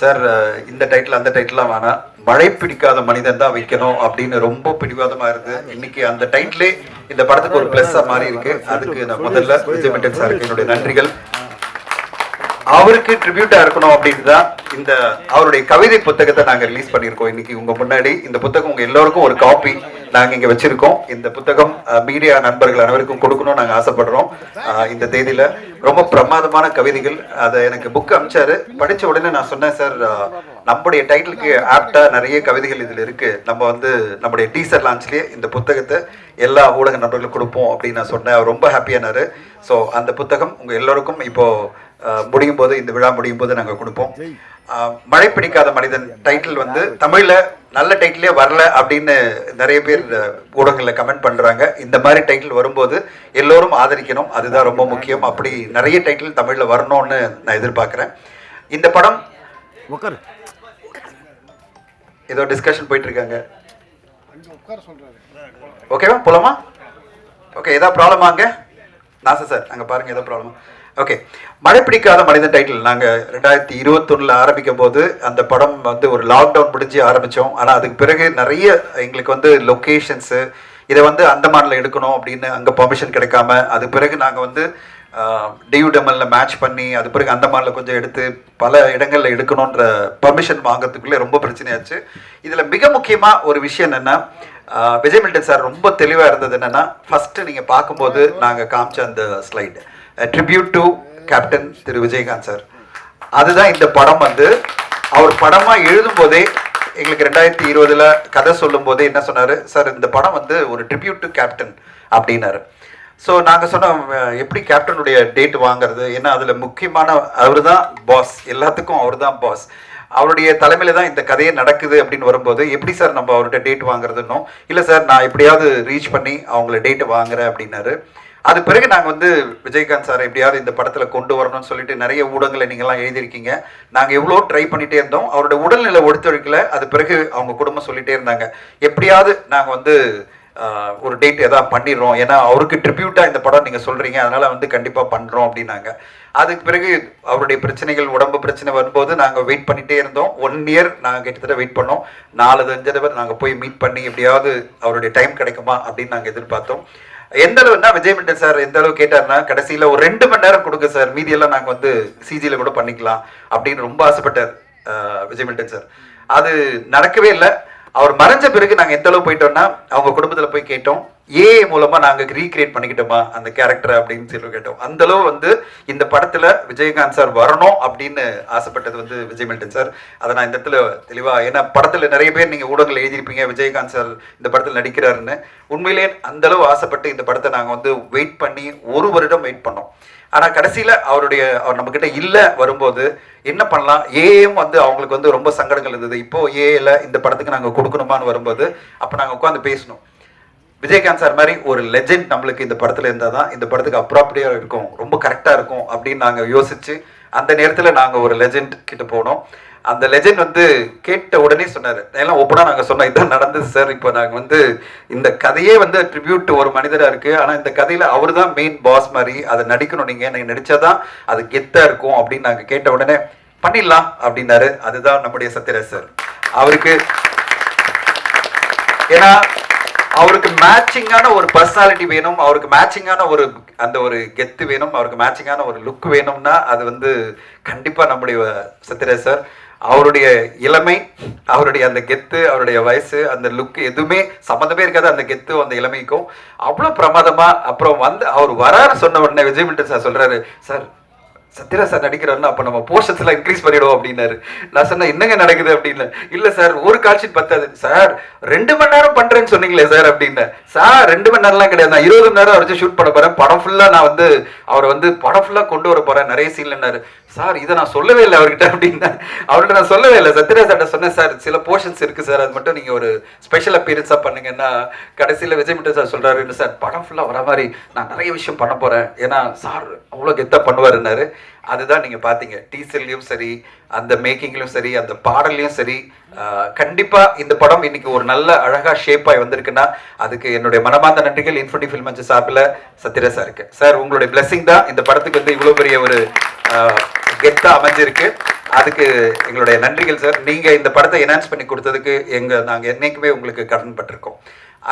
Sir uh, இந்த title அந்த டைட்டிலாம் வேணாம். மழை பிடிக்காத மனிதன் தான் வைக்கணும் அப்படின்னு ரொம்ப பிடிவாதமா இருக்கு. இன்னைக்கு அந்த டைட்டிலே இந்த படத்துக்கு ஒரு பிளஸ்ஸா மாறி இருக்கு. அதுக்கு நான் முதல்ல விஜய் மெட்டன் சாருக்கு என்னுடைய நன்றிகள். அவருக்கு ட்ரிபியூட்டா இருக்கணும் அப்படின்னு தான் இந்த அவருடைய கவிதை புத்தகத்தை நாங்க ரிலீஸ் பண்ணியிருக்கோம். இன்னைக்கு உங்க முன்னாடி இந்த புத்தகம் உங்க எல்லாருக்கும் ஒரு காப்பி நாங்க இங்க வச்சிருக்கோம். இந்த புத்தகம் மீடியா நண்பர்கள் அனைவருக்கும் கொடுக்கணும்னு நாங்க ஆசைப்படுறோம். இந்த தேதியில ரொம்ப பிரமாதமான கவிதைகள். அதை எனக்கு புக் அமிச்சாரு படிச்ச உடனே நான் சொன்னேன் சார் நம்முடைய டைட்டிலுக்கு ஆப்டா நிறைய கவிதைகள் இதில் இருக்கு. நம்ம வந்து நம்முடைய டீசர் லான்ச்லேயே இந்த புத்தகத்தை எல்லா ஊடக நண்பர்களுக்கும் கொடுப்போம் அப்படின்னு நான் சொன்னேன். அவர் ரொம்ப ஹாப்பியானாரு ஸோ அந்த புத்தகம் உங்க எல்லோருக்கும் இப்போ முடியும் போது இந்த விழா முடியும் போது நாங்கள் கொடுப்போம். மழை பிடிக்காத மனிதன் டைட்டில் வந்து தமிழில் நல்ல டைட்டிலே வரல அப்படின்னு நிறைய பேர் ஊடகங்களில் கமெண்ட் பண்ணுறாங்க இந்த மாதிரி டைட்டில் வரும்போது எல்லோரும் ஆதரிக்கணும். அதுதான் ரொம்ப முக்கியம். அப்படி நிறைய டைட்டில் தமிழில் வரணும்னு நான் எதிர்பார்க்குறேன். இந்த படம் ஏதோ டிஸ்கஷன் போயிட்டு இருக்காங்க ஓகேவா போலாமா? ஓகே ஏதோ ப்ராப்ளமா அங்க? நாசா சார் அங்க பாருங்க ஏதோ ப்ராப்ளமா ஓகே மழை பிடிக்காத மனிதன் டைட்டில் நாங்க ரெண்டாயிரத்தி இருபத்தொன்னுல ஆரம்பிக்கும் போது அந்த படம் வந்து ஒரு லாக்டவுன் முடிஞ்சு ஆரம்பிச்சோம். ஆனா அதுக்கு பிறகு நிறைய எங்களுக்கு வந்து லொக்கேஷன்ஸு இதை வந்து அந்தமான்ல எடுக்கணும் அப்படின்னு அங்க பெர்மிஷன் கிடைக்காம அது பிறகு நாங்க வந்து டியூடமல்ல மேட்ச் பண்ணி அது பிறகு அந்தமான்ல கொஞ்சம் எடுத்து பல இடங்கள்ல எடுக்கணுன்ற பர்மிஷன் வாங்குறதுக்குள்ளே ரொம்ப பிரச்சனையாச்சு. இதுல மிக முக்கியமா ஒரு விஷயம் என்னன்னா விஜய் மில்டன் சார் ரொம்ப தெளிவா இருந்தது என்னன்னா ஃபர்ஸ்ட் நீங்க பார்க்கும்போது நாங்க காமிச்ச அந்த slide tribute to captain Thiru Vijayakanth sir. அதுதான் இந்த படம் வந்து. அவர் படமா எழுதும் போதே எங்களுக்கு ரெண்டாயிரத்தி இருபதுல கதை சொல்லும் போதே என்ன சொன்னாரு? சார் இந்த படம் வந்து ஒரு ட்ரிபியூட் டு கேப்டன் அப்படின்னாரு. ஸோ நாங்கள் சொன்னோம் எப்படி கேப்டனுடைய டேட் வாங்குறது? ஏன்னா அதில் முக்கியமான அவர் தான் பாஸ் எல்லாத்துக்கும் அவர் தான் பாஸ் அவருடைய தலைமையில் தான் இந்த கதையே நடக்குது அப்படின்னு வரும்போது எப்படி சார் நம்ம அவர்கிட்ட டேட் வாங்குறதுன்னோ இல்லை சார் நான் எப்படியாவது ரீச் பண்ணி அவங்கள டேட்டு வாங்குறேன் அப்படின்னாரு. அது பிறகு நாங்கள் வந்து விஜயகாந்த் சார் எப்படியாவது இந்த படத்தில் கொண்டு வரணும்னு சொல்லிட்டு நிறைய ஊடகங்களை நீங்கள்லாம் எழுதியிருக்கீங்க. நாங்கள் எவ்வளோ ட்ரை பண்ணிகிட்டே இருந்தோம். அவரோட உடல்நிலை ஒத்துழைக்கல அது பிறகு அவங்க குடும்பம் சொல்லிகிட்டே இருந்தாங்க. எப்படியாவது நாங்கள் வந்து ஒரு டேட் எதாவது பண்ணிடுறோம். ஏன்னா அவருக்கு ட்ரிபியூட்டாக இந்த படம் நீங்கள் சொல்கிறீங்க அதனால் வந்து கண்டிப்பாக பண்ணுறோம் அப்படின்னாங்க. அதுக்கு பிறகு அவருடைய பிரச்சனைகள் உடம்பு பிரச்சனை வரும்போது நாங்கள் வெயிட் பண்ணிகிட்டே இருந்தோம். ஒன் இயர் நாங்கள் கிட்டத்தட்ட வெயிட் பண்ணோம். நாலு அஞ்சு தடவை நாங்கள் போய் மீட் பண்ணி எப்படியாவது அவருடைய டைம் கிடைக்குமா அப்படின்னு நாங்கள் எதிர்பார்த்தோம். எந்த அளவுன்னா விஜய் மில்டன் சார் எந்த அளவு கேட்டாருன்னா கடைசியில ஒரு ரெண்டு மணி நேரம் கொடுங்க சார். மீதியெல்லாம் நாங்கள் வந்து சிஜியில் கூட பண்ணிக்கலாம் அப்படின்னு ரொம்ப ஆசைப்பட்டார் விஜய் மில்டன் சார். அது நடக்கவே இல்லை. அவர் மறைஞ்ச பிறகு நாங்கள் எந்த அளவு போயிட்டோம்னா அவங்க குடும்பத்தில் போய் கேட்டோம். ஏ மூலமா நாங்க ரீக்ரியேட் பண்ணிக்கிட்டோமா அந்த கேரக்டர் அப்படின்னு சொல்லி கேட்டோம். அந்த அளவு வந்து இந்த படத்துல விஜயகாந்த் சார் வரணும் அப்படின்னு ஆசைப்பட்டது வந்து விஜய் மில்டன் சார். அதை நான் இந்த இடத்துல தெளிவா ஏன்னா படத்துல நிறைய பேர் நீங்க ஊடகங்கள் எழுதியிருப்பீங்க விஜயகாந்த் சார் இந்த படத்துல நடிக்கிறாருன்னு. உண்மையிலே அந்த அளவு ஆசைப்பட்டு இந்த படத்தை நாங்க வந்து வெயிட் பண்ணி ஒரு வருடம் வெயிட் பண்ணோம். ஆனா கடைசியில அவருடைய அவர் நம்ம கிட்ட இல்ல வரும்போது என்ன பண்ணலாம்? ஏஎம் வந்து அவங்களுக்கு வந்து ரொம்ப சங்கடங்கள் இருந்தது. இப்போ ஏல இந்த படத்துக்கு நாங்க கொடுக்கணுமான்னு வரும்போது அப்ப நாங்க உட்காந்து பேசணும். விஜயகாந்த் சார் மாதிரி ஒரு லெஜெண்ட் நம்மளுக்கு இந்த படத்துல இருந்தால் தான் இந்த படத்துக்கு அப்ராப்ரியா இருக்கும் ரொம்ப கரெக்டா இருக்கும் அப்படின்னு நாங்க யோசிச்சு அந்த நேரத்துல நாங்க ஒரு லெஜெண்ட் கிட்ட போனோம். அந்த லெஜெண்ட் வந்து கேட்ட உடனே சொன்னார். எல்லாம் ஒப்பனாக நாங்கள் சொன்னோம் இதான் நடந்தது சார் இப்போ நாங்கள் வந்து இந்த கதையே வந்து ட்ரிபியூட் ஒரு மனிதராக இருக்குது ஆனால் இந்த கதையில் அவர் தான் மெயின் பாஸ் மாதிரி அதை நடிக்கணும். நீங்கள் நீங்கள் நடித்தா தான் அது கெத்தாக இருக்கும் அப்படின்னு நாங்கள் கேட்ட உடனே பண்ணிடலாம் அப்படின்னாரு. அதுதான் நம்முடைய சத்யராஜ் சார். அவருக்கு ஏன்னா அவருக்கு மேட்சிங்கான ஒரு பர்சனாலிட்டி வேணும் அவருக்கு மேட்சிங்கான ஒரு அந்த ஒரு கெத்து வேணும் அவருக்கு மேட்சிங்கான ஒரு லுக் வேணும்னா அது வந்து கண்டிப்பாக நம்முடைய சத்யராஜ் சார் அவருடைய இளமை அவருடைய அந்த கெத்து அவருடைய வயசு அந்த லுக் எதுவுமே சம்மந்தமே இருக்காது அந்த கெத்து அந்த இளமைக்கும். அவ்வளோ பிரமாதமாக அப்புறம் வந்து அவர் வராரு சொன்ன உடனே விஜய் மில்டன் சார் சொல்கிறாரு சார் சத்யராஜ் சார் நடிக்கிறாருன்னா அப்ப நம்ம போர்ஷன்ஸ் இன்க்ரீஸ் பண்ணிடுவோம் அப்படின்னாரு. நான் சொன்னேன் என்னங்க நடக்குது? அப்படின்னு. இல்ல சார் ஒரு காட்சி பத்தாது. சார் ரெண்டு மணி நேரம் பண்றேன்னு சொன்னீங்களே சார் அப்படின்னு. சார் ரெண்டு மணி நேரம்லாம் கிடையாது. நான் இருபது மணி நேரம் வச்சு ஷூட் பண்ண போறேன். படம் ஃபுல்லா நான் வந்து அவரை வந்து படம் ஃபுல்லா கொண்டு வர போறேன். நிறைய சீன்லன்னாரு சார் இதை நான் சொல்லவே இல்லை அவர்கிட்ட அப்படின்னா அவர்கிட்ட நான் சொல்லவே இல்லை. சத்யராஜாட்ட சொன்னேன் சார் சில போர்ஷன்ஸ் இருக்கு சார் அது மட்டும் நீங்க ஒரு ஸ்பெஷல் அப்பீரன்ஸா பண்ணுங்கன்னா கடைசியில் விஜய் மிட்டர் சார் சொல்றாரு "இல்ல சார் படம் ஃபுல்லாக வர மாதிரி நான் நிறைய விஷயம் பண்ண போறேன். ஏன்னா சார் அவ்வளோ கெத்தா பண்ணுவாருன்னாரு அதுதான் நீங்கள் பார்த்தீங்க. டீசர்லையும் சரி அந்த மேக்கிங்லையும் சரி அந்த பாடல்லையும் சரி கண்டிப்பாக இந்த படம் இன்னைக்கு ஒரு நல்ல அழகாக ஷேப்பாக வந்திருக்குன்னா அதுக்கு என்னுடைய மனமார்ந்த நன்றிகள் இன்ஃபினி ஃபில்ம் சார்பில் சத்யராஜ் சாருக்கு. சார் உங்களுடைய பிளெஸிங் தான் இந்த படத்துக்கு வந்து இவ்வளோ பெரிய ஒரு கெத்தா அமைஞ்சிருக்கு. அதுக்கு எங்களுடைய நன்றிகள் சார். நீங்க இந்த படத்தை என்ஹான்ஸ் பண்ணி கொடுத்ததுக்கு எங்க நாங்க என்னைக்குமே உங்களுக்கு கடன் பட்டிருக்கோம்.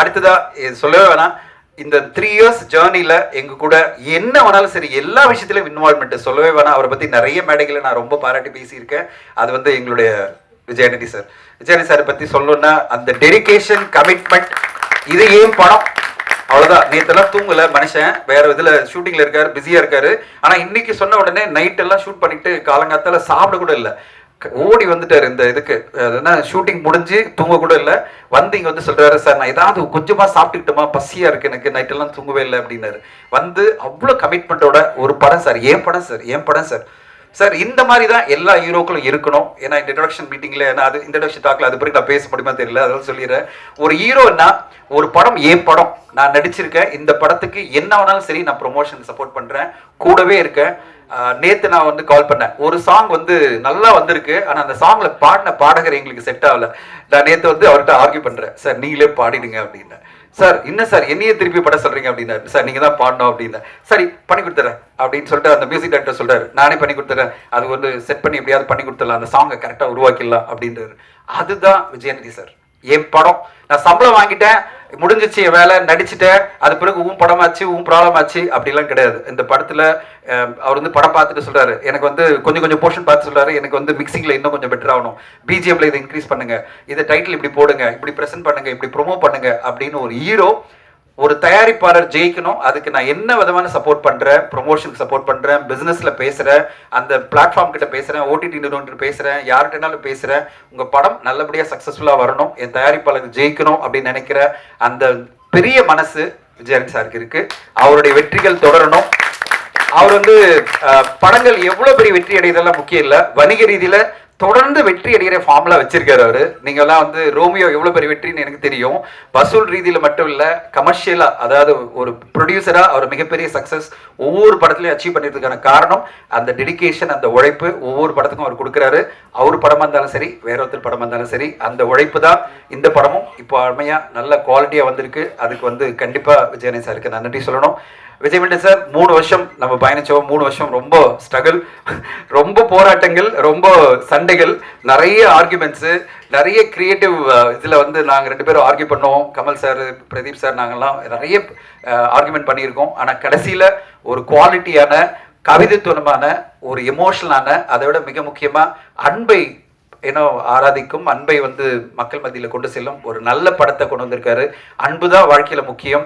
அடுத்ததா இது சொல்லவே வேணாம். இந்த த்ரீ இயர்ஸ் ஜேர்னில எங்க கூட என்ன வேணாலும் சரி எல்லா விஷயத்திலும் இன்வால்மெண்ட் சொல்லவே வேணாம். அவரை பத்தி நிறைய மேடைகளை நான் ரொம்ப பாராட்டி பேசியிருக்கேன். அது வந்து எங்களுடைய விஜயநிதி சார். விஜயநிதி சாரை பத்தி சொல்லணும்னா அந்த டெடிக்கேஷன் கமிட்மெண்ட் இது ஏன் படம்? அவ்வளோதான் நேற்றுலாம் தூங்கலை மனுஷன். வேற இதில் ஷூட்டிங்கில் இருக்காரு பிஸியாக இருக்காரு. ஆனால் இன்னைக்கு சொன்ன உடனே நைட்டெல்லாம் ஷூட் பண்ணிட்டு காலங்காத்தால் சாப்பிட கூட இல்லை. க- ஓடி வந்துட்டார் இந்த இதுக்கு. அது என்ன ஷூட்டிங் முடிஞ்சு தூங்க கூட இல்லை. வந்து இங்கே வந்து சொல்கிறாரு சார் நான் ஏதாவது கொஞ்சமாக சாப்பிட்டுக்கிட்டோமா? பசியாக இருக்கு எனக்கு. நைட்டெல்லாம் தூங்கவே இல்லை. அப்படின்னாரு. வந்து அவ்வளோ கமிட்மெண்ட்டோட ஒரு படம் சார். ஏன் படம் சார்? ஏன் படம் சார்? சார் இந்த மாதிரி தான் எல்லா ஹீரோக்களும் இருக்கணும். ஏன்னா இந்த இன்ட்ரடக்ஷன் மீட்டிங்ல ஏன்னா அது இன்ட்ரடக்ஷன் டாக்ல அது பிறகு நான் பேச முடியுமா தெரியல. அதெல்லாம் சொல்லிடுறேன். ஒரு ஹீரோன்னா ஒரு படம் ஏன் படம்? நான் நடிச்சிருக்கேன். இந்த படத்துக்கு என்ன வேணாலும் சரி நான் ப்ரொமோஷன் சப்போர்ட் பண்றேன். கூடவே இருக்கேன். நேற்று நேத்து நான் வந்து கால் பண்ணேன். ஒரு சாங் வந்து நல்லா வந்திருக்கு. ஆனா அந்த சாங்ல பாடின பாடகர் எங்களுக்கு செட் ஆகல. நான் நேத்து வந்து அவர்கிட்ட ஆர்கியூ பண்றேன். சார் நீங்களே பாடிடுங்க அப்படின்னு சார் என்ன சார் என்னையே திருப்பி பட சொல்றீங்க அப்படின்னா சார் நீங்க தான் பாடணும் அப்படின்னு. சரி பண்ணி கொடுத்துறேன் அப்படின்னு சொல்லிட்டு அந்த மியூசிக் டைரக்டர் சொல்றாரு. நானே பண்ணி கொடுத்துறேன். அது வந்து செட் பண்ணி எப்படியாவது பண்ணி கொடுத்துடலாம். அந்த சாங்கை கரெக்டா உருவாக்கிடலாம் அப்படின்றாரு. அதுதான் விஜயநிதி சார். என் படம். நான் சம்பளம் வாங்கிட்டேன். முடிஞ்சிச்சு என் வேலை நடிச்சுட்டேன். அது பிறகு உன் படம் ஆச்சு உன் ப்ராப்ளம் ஆச்சு அப்படிலாம் கிடையாது. இந்த படத்தில் அவர் வந்து படம் பார்த்துட்டு சொல்றாரு. எனக்கு வந்து கொஞ்சம் கொஞ்சம் போர்ஷன் பார்த்து சொல்றாரு. எனக்கு வந்து மிக்சிங்கில் இன்னும் கொஞ்சம் பெட்டர் ஆகணும். பிஜிஎம்ல இதை இன்க்ரீஸ் பண்ணுங்க. இதை டைட்டில் இப்படி போடுங்க. இப்படி ப்ரெசென்ட் பண்ணுங்க. இப்படி ப்ரோமோ பண்ணுங்க அப்படின்னு ஒரு ஹீரோ ஒரு தயாரிப்பாளர் ஜெயிக்கணும். அதுக்கு நான் என்ன விதமான சப்போர்ட் பண்றேன்? ப்ரொமோஷனுக்கு சப்போர்ட் பண்றேன். பிசினஸ்ல பேசுறேன். அந்த பிளாட்ஃபார்ம் கிட்ட பேசுறேன். ஓடிடி நிறுவனம் பேசுறேன். யார்கிட்டனாலும் பேசுறேன். உங்க படம் நல்லபடியா சக்சஸ்ஃபுல்லா வரணும். என் தயாரிப்பாளருக்கு ஜெயிக்கணும் அப்படின்னு நினைக்கிற அந்த பெரிய மனசு விஜயன் சாருக்கு இருக்கு. அவருடைய வெற்றிகள் தொடரணும். அவர் வந்து படங்கள் எவ்வளவு பெரிய வெற்றி அடையதெல்லாம் முக்கியம் இல்லை. வணிக ரீதியில தொடர்ந்து வெற்றி அடைகிற ஃபார்ம்லாம் வச்சிருக்காரு அவரு. நீங்கள்லாம் வந்து ரோமியோ எவ்வளோ பெரிய வெற்றின்னு எனக்கு தெரியும். வசூல் ரீதியில் மட்டும் இல்லை கமர்ஷியலாக அதாவது ஒரு ப்ரொடியூசராக அவர் மிகப்பெரிய சக்ஸஸ் ஒவ்வொரு படத்துலையும் அச்சீவ் பண்ணிருக்கான காரணம் அந்த டெடிகேஷன் அந்த உழைப்பு ஒவ்வொரு படத்துக்கும் அவர் கொடுக்குறாரு. அவர் படமா இருந்தாலும் சரி வேற ஒருத்தர் படமா இருந்தாலும் சரி அந்த உழைப்பு தான் இந்த படமும். இப்போ அருமையாக நல்ல குவாலிட்டியாக வந்திருக்கு. அதுக்கு வந்து கண்டிப்பாக விஜயனை சாருக்கு நான் நன்றி சொல்லணும். விஜய் மில்டன் சார் மூணு வருஷம் நம்ம பயணிச்சோம். மூணு வருஷம் ரொம்ப ஸ்ட்ரகிள் ரொம்ப போராட்டங்கள் ரொம்ப சண்டைகள் நிறைய ஆர்குமெண்ட்ஸு நிறைய கிரியேட்டிவ் இதில் வந்து நாங்கள் ரெண்டு பேரும் ஆர்கியூ பண்ணோம். கமல் சார் பிரதீப் சார் நாங்கள்லாம் நிறைய ஆர்குமெண்ட் பண்ணியிருக்கோம். ஆனால் கடைசியில் ஒரு குவாலிட்டியான கவிதைத்துவமான ஒரு எமோஷனலான அதை விட மிக முக்கியமாக அன்பை ஏன்னோ ஆராதிக்கும் அன்பை வந்து மக்கள் மத்தியில் கொண்டு செல்லும் ஒரு நல்ல படத்தை கொண்டு வந்திருக்காரு. அன்பு தான் வாழ்க்கையில் முக்கியம்.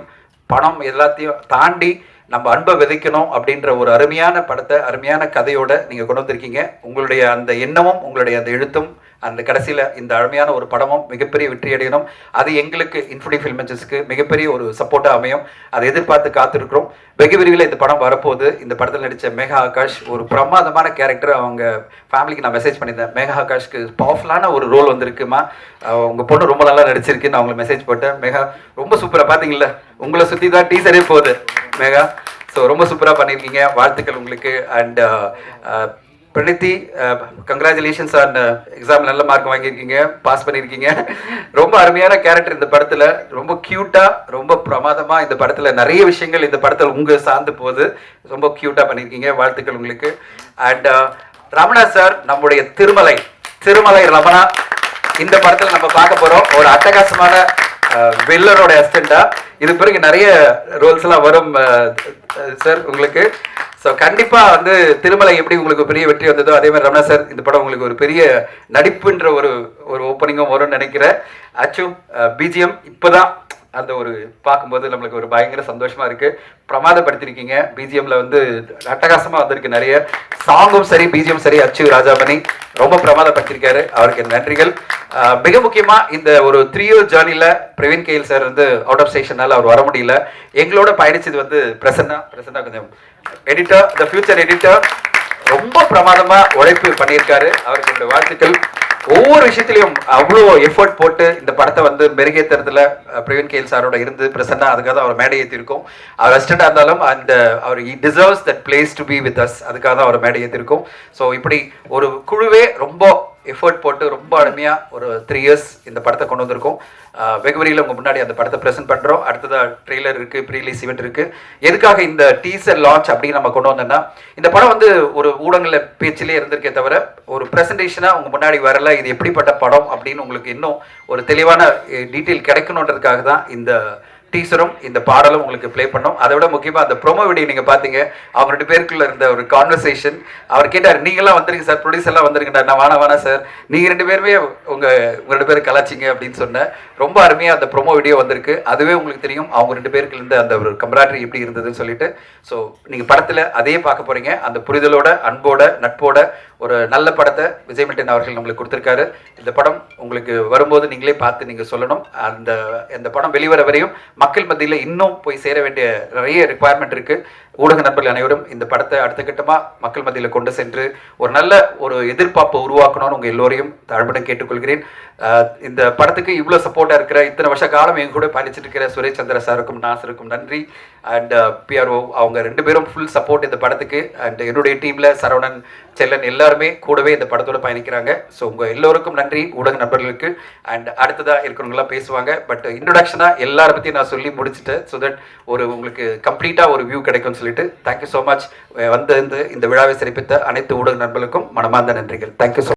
பணம் எல்லாத்தையும் தாண்டி நம்ம அன்பை விதைக்கணும் அப்படின்ற ஒரு அருமையான படத்தை அருமையான கதையோட நீங்கள் கொண்டு வந்திருக்கீங்க. உங்களுடைய அந்த எண்ணமும் உங்களுடைய அந்த எழுத்தும் அந்த கடைசியில் இந்த அழமையான ஒரு படமும் மிகப்பெரிய வெற்றி அடையணும். அது எங்களுக்கு இன்ஃபுடி ஃபில்மென்சஸ்க்கு மிகப்பெரிய ஒரு சப்போர்ட்டாக அமையும். அதை எதிர்பார்த்து காத்திருக்கிறோம். வெகு விரைவில் இந்த படம் வரப்போகுது. இந்த படத்தில் நடித்த மேகா ஆகாஷ் ஒரு பிரமாதமான கேரக்டர் அவங்க ஃபேமிலிக்கு நான் மெசேஜ் பண்ணியிருந்தேன். மேகா ஆகாஷ்க்கு பவர்ஃபுல்லான ஒரு ரோல் வந்திருக்குமா? உங்கள் பொண்ணு ரொம்ப நல்லா நடிச்சிருக்கு நான் உங்களுக்கு மெசேஜ் போட்டேன். மேகா ரொம்ப சூப்பராக பார்த்தீங்களா உங்களை சுற்றி தான் டீசரே போகுது. மேகா ஸோ ரொம்ப சூப்பராக பண்ணியிருக்கீங்க. வாழ்த்துக்கள் உங்களுக்கு. And Pranithi congratulations on exam நல்ல மார்க் வாங்கியிருக்கீங்க பாஸ் பண்ணியிருக்கீங்க. ரொம்ப அருமையான கேரக்டர் இந்த படத்தில். ரொம்ப க்யூட்டாக ரொம்ப பிரமாதமாக இந்த படத்தில் நிறைய விஷயங்கள் இந்த படத்தில் உங்கள் சார்ந்து போகுது. ரொம்ப க்யூட்டாக பண்ணியிருக்கீங்க. வாழ்த்துக்கள் உங்களுக்கு. அண்ட் ரமணா சார் நம்முடைய திருமலை திருமலை ரமணா. இந்த படத்தில் நம்ம பார்க்க போகிறோம் ஒரு அட்டகாசமான வில்லனோட அசிஸ்டண்டா இது பிறகு நிறைய ரோல்ஸ் எல்லாம் வரும் சார் உங்களுக்கு. ஸோ கண்டிப்பாக வந்து திருமலை எப்படி உங்களுக்கு பெரிய வெற்றி வந்ததோ அதே மாதிரி ரமணா சார் இந்த படம் உங்களுக்கு ஒரு பெரிய நடிப்புன்ற ஒரு ஒரு ஓப்பனிங்கும் வரும்னு நினைக்கிறேன். ஆச்சும் பிஜிஎம் இப்போதான் அந்த ஒரு பார்க்கும்போது நம்மளுக்கு ஒரு பயங்கர சந்தோஷமா இருக்கு. பிரமாதப்படுத்திருக்கீங்க. பிஜிஎம்ல வந்து அட்டகாசமா வந்திருக்கு நிறைய. சாங்கும் சரி பிஜிஎம் சரி அச்சு ராஜாமணி ரொம்ப பிரமாதப்படுத்திருக்காரு. அவருக்கு நன்றிகள். மிக முக்கியமா இந்த ஒரு த்ரீ இயர் ஜேர்னில பிரவீன் கேஎல் சார் வந்து அவுட் ஆஃப் ஸ்டேஷனால அவர் வர முடியல. எங்களோட பயணிச்சது வந்து பிரசன்னா. பிரசன்னா கொஞ்சம் எடிட்டர் த ஃபியூச்சர் எடிட்டர் ரொம்ப பிரமாதமா உழைப்பு பண்ணியிருக்காரு. அவருக்கு என்னுடைய வாழ்த்துக்கள். ஒவ்வொரு விஷயத்திலையும் அவ்வளோ எஃபர்ட் போட்டு இந்த படத்தை வந்து மெருகேற்றுறதுல பிரவீன் கேல் சாரோட இருந்து பிரசன்னா அதுக்காக தான் அவர் மேடை ஏற்றிருக்கோம் அவர் அசிஸ்டண்டாக இருந்தாலும் அந்த அவர் deserves that place to be with us அதுக்காக தான் அவர் மேடை ஏற்றிருக்கோம் ஸோ இப்படி ஒரு குழுவே ரொம்ப எஃபர்ட் போட்டு ரொம்ப அருமையாக ஒரு த்ரீ இயர்ஸ் இந்த படத்தை கொண்டு வந்திருக்கோம். வெகுவரியில் உங்கள் முன்னாடி அந்த படத்தை ப்ரெசென்ட் பண்ணுறோம் அடுத்ததாக ட்ரெய்லர் இருக்குது ப்ரீலீஸ் ஈவெண்ட் இருக்குது எதுக்காக இந்த டீசர் லான்ச் அப்படின்னு நம்ம கொண்டு வந்தோம்னா இந்த படம் வந்து ஒரு ஊடகங்களில் பேச்சிலே இருந்திருக்கே தவிர ஒரு ப்ரெசன்டேஷனாக உங்கள் முன்னாடி வரல இது எப்படிப்பட்ட படம் அப்படின்னு உங்களுக்கு இன்னும் ஒரு தெளிவான டீட்டெயில் கிடைக்கணுன்றதுக்காக தான் இந்த டீசரும் இந்த பாடலும் உங்களுக்கு ப்ளே பண்ணோம். அதை விட முக்கியமாக அந்த ப்ரோமோ வீடியோ நீங்கள் பார்த்தீங்க அவங்க ரெண்டு பேருக்குள்ள இருந்த ஒரு கான்வர்சேஷன் அவர் கேட்டார் நீங்களாம் வந்துருங்க சார் ப்ரொடியூசர்லாம் வந்துருங்கடா நான் வானா வானா சார் நீங்கள் ரெண்டு பேருமே உங்கள் உங்கள் ரெண்டு பேரும் கலாச்சிங்க அப்படின்னு சொன்னேன் ரொம்ப அருமையாக அந்த ப்ரோமோ வீடியோ வந்திருக்கு. அதுவே உங்களுக்கு தெரியும். அவங்க ரெண்டு பேருக்கு இருந்த அந்த ஒரு கம்பராட்ரி எப்படி இருந்ததுன்னு சொல்லிட்டு. ஸோ நீங்கள் படத்தில் அதே பார்க்க போகிறீங்க அந்த புரிதலோட அன்போட நட்போட ஒரு நல்ல படத்தை விஜய் மில்டன் அவர்கள் நம்மளுக்கு கொடுத்துருக்காரு. இந்த படம் உங்களுக்கு வரும்போது நீங்களே பார்த்து நீங்கள் சொல்லணும். அந்த இந்த படம் வெளிவர வரையும் மக்கள் மத்தியில் இன்னும் போய் சேர வேண்டிய நிறைய ரிக்குவயர்மெண்ட் இருக்குது ஊடக நண்பர்கள் அனைவரும் இந்த படத்தை அடுத்த கட்டமாக மக்கள் மத்தியில் கொண்டு சென்று ஒரு நல்ல ஒரு எதிர்பார்ப்பை உருவாக்கணும்னு உங்கள் எல்லோரையும் தாழ்மையுடன் கேட்டுக்கொள்கிறேன். இந்த படத்துக்கு இவ்வளோ சப்போர்ட்டாக இருக்கிற இத்தனை வருஷ காலம் எங்க கூட பயணிச்சிட்டு இருக்கிற சுரேஷ் சந்திர சாருக்கும் நாசருக்கும் நன்றி. அண்ட் பிஆர்ஓ அவங்க ரெண்டு பேரும் ஃபுல் சப்போர்ட் இந்த படத்துக்கு. அண்ட் என்னுடைய டீமில் சரவணன் செல்லன் எல்லாருமே கூடவே இந்த படத்தோட பயணிக்கிறாங்க. ஸோ உங்கள் எல்லோருக்கும் நன்றி ஊடக நண்பர்களுக்கு. அண்ட் அடுத்ததாக இருக்கிறவங்களாம் பேசுவாங்க. பட் இன்ட்ரொடக்ஷனாக எல்லாரை பற்றியும் நான் சொல்லி முடிச்சுட்டேன். ஸோ தட் ஒரு உங்களுக்கு கம்ப்ளீட்டாக ஒரு வியூ கிடைக்கும்னு சொல்லி சொல்லிட்டு தேங்க்யூ ஸோ மச் வந்து இந்த விழாவை சிறப்பித்த அனைத்து ஊடக நண்பர்களுக்கும் மனமார்ந்த நன்றிகள். Thank you so